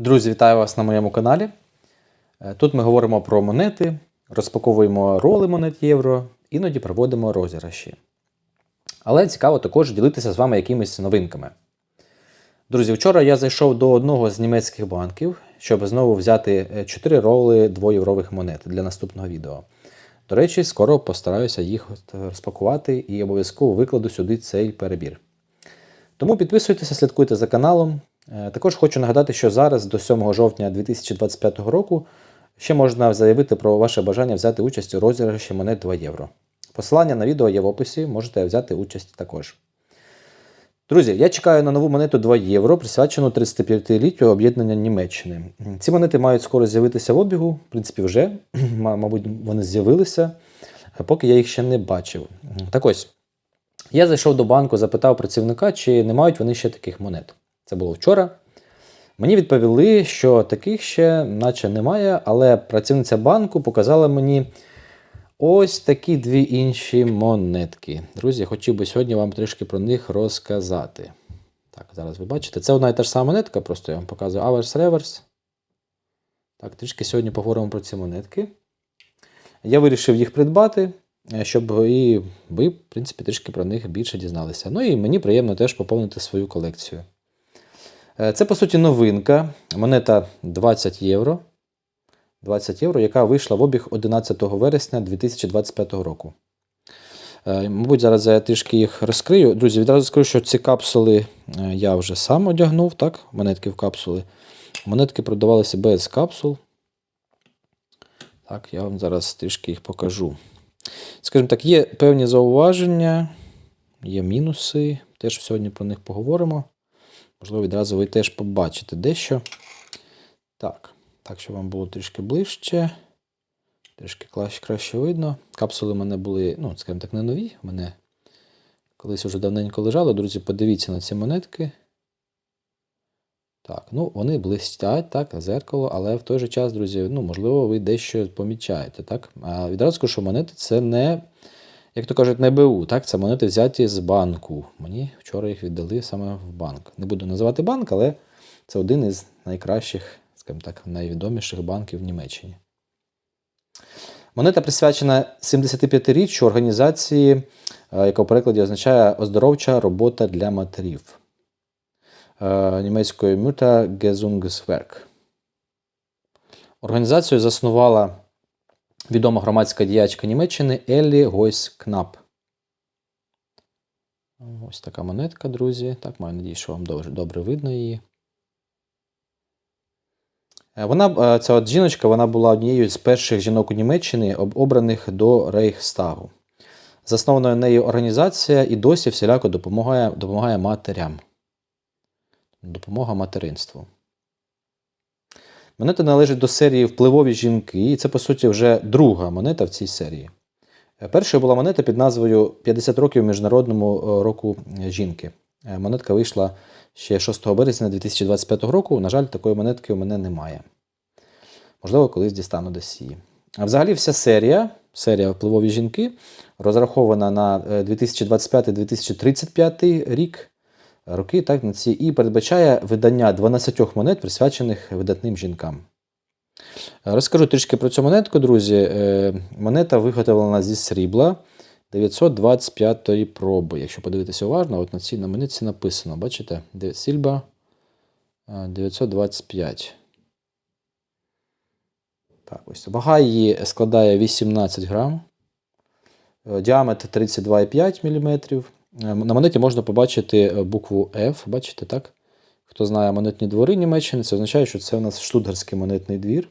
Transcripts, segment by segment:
Друзі, вітаю вас на моєму каналі. Е, Тут ми говоримо про монети, розпаковуємо роли монет євро, іноді проводимо розіграші. Але цікаво також ділитися з вами якимись новинками. Друзі, вчора я зайшов до одного з німецьких банків, щоб знову взяти 4 роли 2-єврових монет для наступного відео. До речі, скоро постараюся їх розпакувати і обов'язково викладу сюди цей перебір. Тому підписуйтеся, слідкуйте за каналом. Е, Також хочу нагадати, що зараз до 7 жовтня 2025 року ще можна заявити про ваше бажання взяти участь у розіграші монет 2 євро. Посилання на відео є в описі, можете взяти участь також. Друзі, я чекаю на нову монету 2 євро, присвячену 35-літтю об'єднання Німеччини. Ці монети мають скоро з'явитися в обігу, в принципі, вже, мабуть, вони з'явилися, поки я їх ще не бачив. Так ось, я зайшов до банку, запитав працівника, чи не мають вони ще таких монет. Це було вчора. Мені відповіли, що таких ще, наче немає, але працівниця банку показала мені ось такі дві інші монетки. Друзі, хотів би сьогодні вам трішки про них розказати. Так, зараз ви бачите. Це одна і та ж сама монетка, просто я вам показую Hours Reverse. Так, трішки сьогодні поговоримо про ці монетки. Я вирішив їх придбати, е, щоб і ви, в принципі, трішки про них більше дізналися. Ну і мені приємно теж поповнити свою колекцію. Е, Це, по суті, новинка. Монета 20 євро. 20 євро, яка вийшла в обіг 11 вересня 2025 року. Е, Мабуть, зараз я трішки їх розкрию. Друзі, відразу скажу, що ці капсули е, я вже сам одягнув, так? Монетки в капсули. Монетки продавалися без капсул. Так, я вам зараз трішки їх покажу. Скажімо так, є певні зауваження, є мінуси. Теж сьогодні про них поговоримо. Можливо, відразу ви теж побачите дещо. Так, так, щоб вам було трішки ближче. Трішки краще, видно. Капсули в мене були, ну, скажімо так, не нові. В мене колись вже давненько лежало. Друзі, подивіться на ці монетки. Так, ну вони блистять, так, зеркало, але в той же час, друзі, ну, можливо, ви дещо помічаєте, так? А відразу скажу, що монети це не, як то кажуть, не БУ, так? Це монети взяті з банку. Мені вчора їх віддали саме в банк. Не буду називати банк, але це один із найкращих, скажімо так, найвідоміших банків в Німеччині. Монета присвячена 75-річчю організації, е, яка в перекладі означає оздоровча робота для матерів е, німецькою Mutter Gesundungswerk. Організацію заснувала відома громадська діячка Німеччини Еллі Гойс Кнап. Ось така монетка, друзі. Так, маю надію, що вам добре, видно її. Е, Вона, е, ця от жіночка, вона була однією з перших жінок у Німеччині, обраних до Рейхстагу. Заснована нею організація і досі всіляко допомагає, допомагає матерям. Допомога материнству. Монета належить до серії Впливові жінки, і це, по суті, вже друга монета в цій серії. Е, Першою була монета під назвою 50 років Міжнародному е, року жінки. Е, Монетка вийшла ще 6 березня 2025 року. На жаль, такої монетки у мене немає. Можливо, колись дістану десь її. А взагалі, вся серія, серія Впливові жінки, розрахована на е, 2025-2035 рік. Роки так, на ці, і передбачає видання 12 монет, присвячених видатним жінкам. Е, Розкажу трішки про цю монетку, друзі. Е, Монета виготовлена зі срібла 925 проби. Якщо подивитися уважно, от на цій на монетці написано, бачите? Сільба е, 925. Так, ось. Вага її складає 18 грам. Е, Діаметр 32,5 мм. На монеті можна побачити е, букву F. Бачите, так? Хто знає монетні двори Німеччини, це означає, що це у нас штутгарський монетний двір.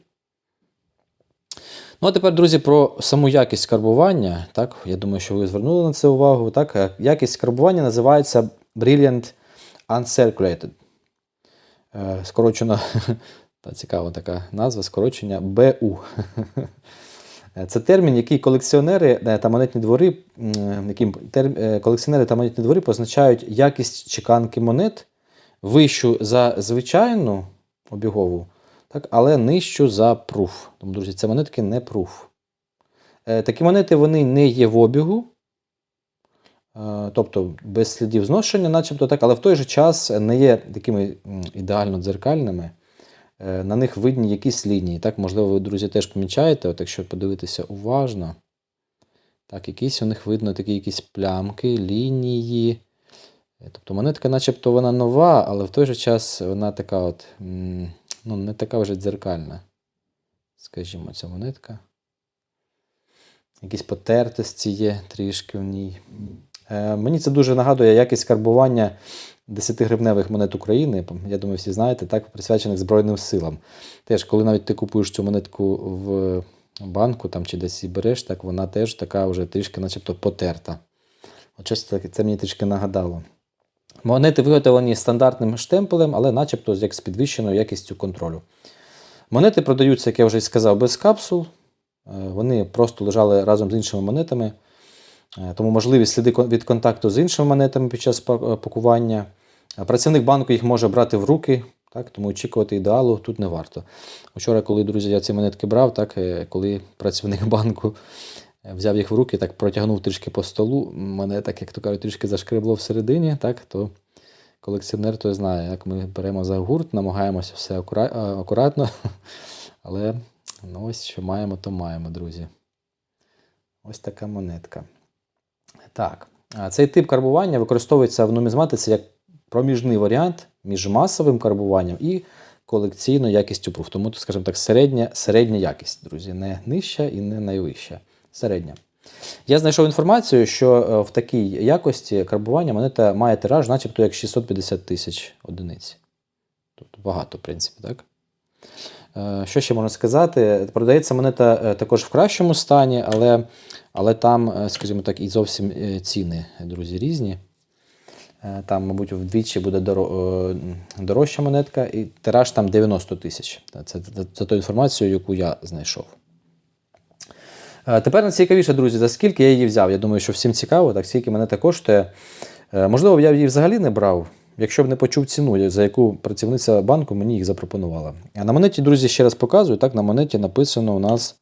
Ну, а тепер, друзі, про саму якість карбування. Так, я думаю, що ви звернули на це увагу. Так, е, якість карбування називається Brilliant Uncirculated. Е, Скорочено, цікава така назва, скорочення БУ. Е, Це термін, який колекціонери е, та монетні двори, яким е, колекціонери та монетні двори позначають якість чеканки монет вищу за звичайну обігову, так, але нижчу за пруф. Тому, друзі, це монетки не пруф. Такі монети вони не є в обігу, тобто без слідів зношення, начебто так, але в той же час не є такими ідеально дзеркальними. Е, на них видні якісь лінії. Так, можливо, ви, друзі, теж помічаєте, от якщо подивитися уважно. Так, якісь у них видно такі якісь плямки, лінії. Е, Тобто монетка, начебто, вона нова, але в той же час вона така от, ну, не така вже дзеркальна. Скажімо, ця монетка. Якісь потертості є трішки в ній. Е, мені це дуже нагадує якість карбування 10-гривневих монет України. Я думаю, всі знаєте, так, присвячених Збройним силам. Теж, коли навіть ти купуєш цю монетку в банку там, чи десь її береш, так вона теж така вже трішки, начебто, потерта. От щось таке це мені трішки нагадало. Монети виготовлені стандартним штемпелем, але начебто як з підвищеною якістю контролю. Монети продаються, як я вже і сказав, без капсул. Е, Вони просто лежали разом з іншими монетами. Е, Тому можливі сліди від контакту з іншими монетами під час е, пакування. Е, Працівник банку їх може брати в руки, так, тому очікувати ідеалу тут не варто. Вчора, коли, друзі, я ці монетки брав, так, е, коли працівник банку е, взяв їх в руки, так протягнув трішки по столу, мене так, як то кажуть, трішки зашкребло всередині, так, то колекціонер той знає, як ми беремо за гурт, намагаємося все акура- акуратно, але ну, ось що маємо, то маємо, друзі. Ось така монетка. Так, цей тип карбування використовується в нумізматиці як проміжний варіант між масовим карбуванням і колекційною якістю пруф. Тому, скажімо так, середня, середня якість, друзі, не нижча і не найвища. Середня. Я знайшов інформацію, що е, в такій якості карбування монета має тираж, начебто як 650 тисяч одиниць. Тобто багато, в принципі, так? Е, Що ще можна сказати? Продається монета е, також в кращому стані, але, але там, скажімо так, і зовсім ціни, друзі, різні. Е, Там, мабуть, вдвічі буде е, дорожча монетка, і тираж там 90 тисяч. Це, це, це ту інформацію, яку я знайшов. Е, Тепер найцікавіше, друзі, за скільки я її взяв. Я думаю, що всім цікаво, так скільки монета коштує. Можливо, я її взагалі не брав, якщо б не почув ціну, за яку працівниця банку мені їх запропонувала. А на монеті, друзі, ще раз показую. Так, на монеті написано у нас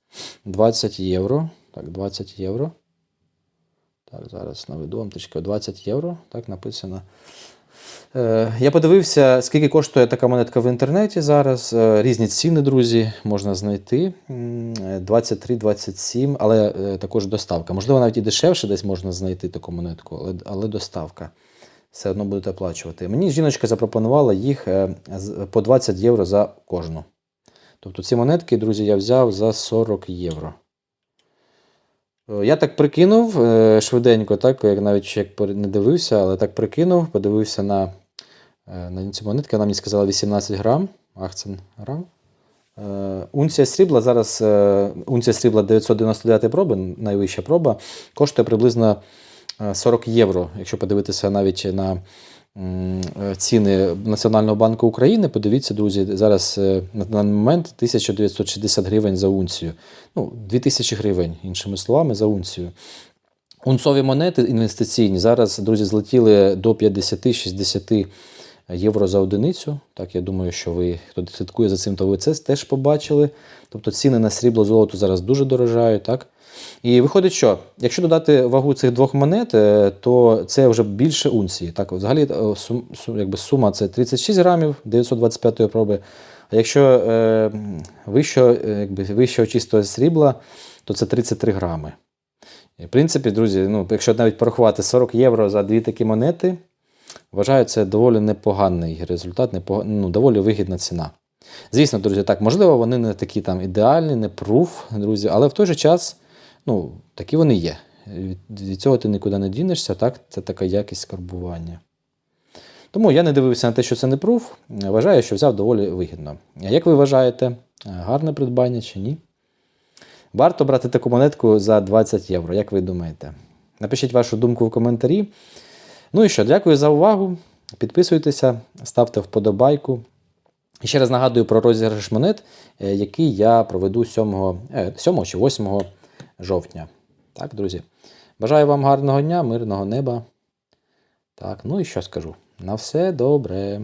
20 євро. Так, 20 євро. Так, зараз наведу вам трішки 20 євро. Так, написано. Е, Я подивився, скільки коштує така монетка в інтернеті зараз. Е, Різні ціни, друзі, можна знайти. Е, 23-27, але е, також доставка. Можливо, навіть і дешевше десь можна знайти таку монетку, але, але доставка. Все одно будете оплачувати. Мені жіночка запропонувала їх е, по 20 євро за кожну. Тобто ці монетки, друзі, я взяв за 40 євро. Я так прикинув е, швиденько, так, як навіть як не дивився, але так прикинув, подивився на, е, на цю монетку, вона мені сказала 18 грам, 18 грам. Е, Унція срібла зараз, унція срібла 999 проби, найвища проба, коштує приблизно е, 40 євро. Якщо подивитися навіть на ціни Національного банку України, подивіться, друзі, зараз е, на даний момент 1960 гривень за унцію. Ну, 2000 гривень, іншими словами, за унцію. Унцові монети інвестиційні зараз, друзі, злетіли до 50-60 євро за одиницю. Так, я думаю, що ви, хто слідкує за цим, то ви це теж побачили. Тобто ціни на срібло золото зараз дуже дорожають. Так? І виходить, що якщо додати вагу цих двох монет, е, то це вже більше унції. Так, взагалі е, сум, якби сума це 36 грамів 925 проби. А якщо е, вищого, е, якби, вищого чистого срібла, то це 33 грами. В принципі, друзі, ну, якщо навіть порахувати 40 євро за дві такі монети, вважаю, це доволі непоганий результат, непога... ну, доволі вигідна ціна. Звісно, друзі, так, можливо, вони не такі там ідеальні, не пруф, друзі, але в той же час, ну, такі вони є. Від, цього ти нікуди не дінешся, так? Це така якість карбування. Тому я не дивився на те, що це не пруф. Вважаю, що взяв доволі вигідно. А як ви вважаєте, гарне придбання чи ні? Варто брати таку монетку за 20 євро, як ви думаєте? Напишіть вашу думку в коментарі. Ну і що, дякую за увагу. Підписуйтеся, ставте вподобайку. І ще раз нагадую про розіграш монет, е, який я проведу 7, е, 7 чи 8 жовтня. Так, друзі. Бажаю вам гарного дня, мирного неба. Так, ну і що скажу? На все добре.